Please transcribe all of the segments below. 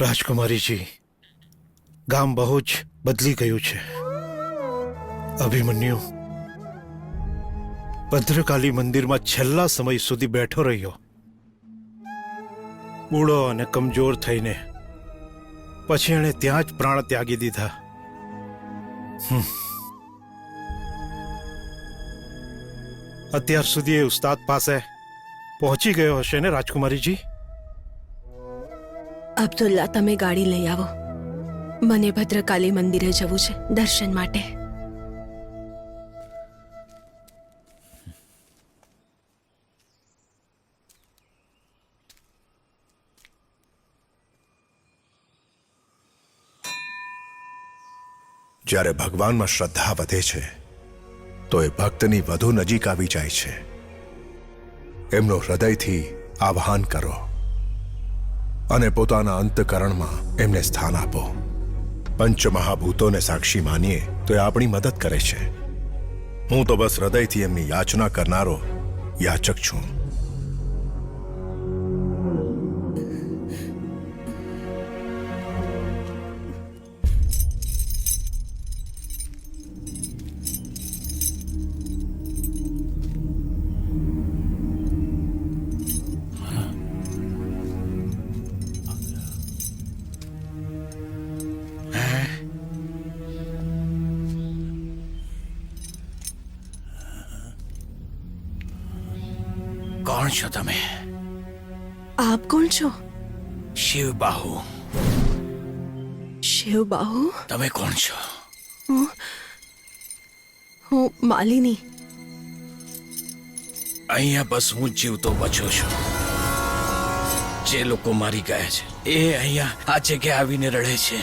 રાજકુમારીજી, ગામ બહુ જ બદલી ગયું છે. અભિમન્યુ, ભદ્રકાલી મંદિરમાં છેલ્લા સમય સુધી બેઠો રહ્યો. બૂળો અને કમજોર થઈને, પછી એણે ત્યાં જ પ્રાણ ત્યાગી દીધા. અત્યાર સુધી એ ઉસ્તાદ પાસે પહોંચી ગયો હશે ને રાજકુમારીજી? અબ્દુલ્લા, તમે ગાડી લઈ આવો. મને ભદ્રકાલી મંદિરે જવું છે, દર્શન માટે. જ્યારે ભગવાનમાં શ્રદ્ધા વધે છે, તો એ ભક્તની વધુ નજીક આવી જાય છે. એમનો હૃદયથી આહ્વાન કરો. અને પોતાના અંતકરણમાં એમને સ્થાન આપો. પંચમહાભૂતોને સાક્ષી માનીએ તો એ આપણી મદદ કરે છે. હું તો બસ હૃદયથી એમની યાચના કરનારો યાચક છું. કોણ છો તમે આપ કોણ છો શિવ બાહુ શિવ બાહુ તમે કોણ છો હું માલિની અહીંયા બસ હું જીવતો બચ્યો છું જે લોકો મારી ગયા છે એ અહીંયા આ જગ્યાએ આવીને રડે છે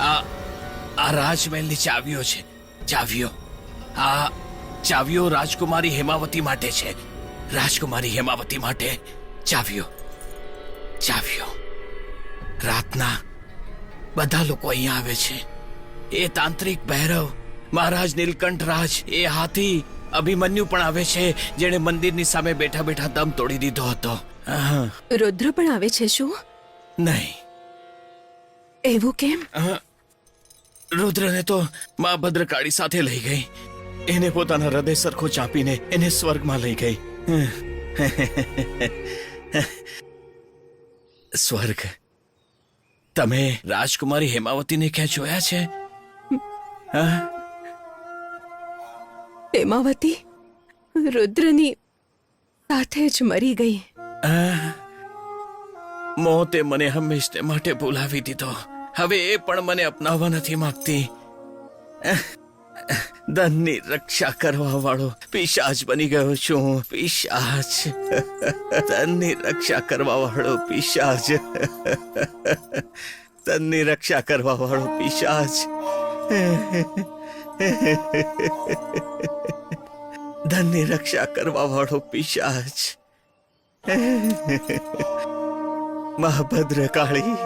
આ આ રાજમહેલની ચાવીઓ છે ચાવીઓ આ ચાવીઓ રાજકુમારી હેમાવતી માટે છે. રાજકુમારી હેમાવતી માટે ચાવીઓ. ચાવીઓ. રાતના બધા લોકો અહીંયા આવે છે. એ તાંત્રિક ભૈરવ મહારાજ નીલકંઠ રાજ એ હાથી અભિમન્યુ પણ આવે છે જેણે મંદિરની સામે બેઠા બેઠા દમ તોડી દીધો હતો. રુદ્ર પણ આવે છે શું? નહીં. એવું કેમ? રુદ્રને તો મા ભદ્રકાળી સાથે લઈ ગઈ. એને પોતાના હૃદય સરખો ચાંપીને એને સ્વર્ગમાં લઈ ગઈ. સ્વર્ગ. તમે રાજકુમારી હેમાવતીને ક્યાં જોયા છે? હેમાવતી રુદ્રની સાથે જ મરી ગઈ. મોતે મને હંમેશ તે માટે ભૂલાવી દીધો. હવે એ પણ મને અપનાવવા નથી માંગતી. ધનની રક્ષા કરવા વાળો પિશાચ બની ગયો છું. પિશાચ. ધનની રક્ષા કરવા વાળો પિશાચ. ધનની રક્ષા કરવા વાળો પિશાચ. ધનની રક્ષા કરવા વાળો પિશાચ. મહાભદ્ર કાળી.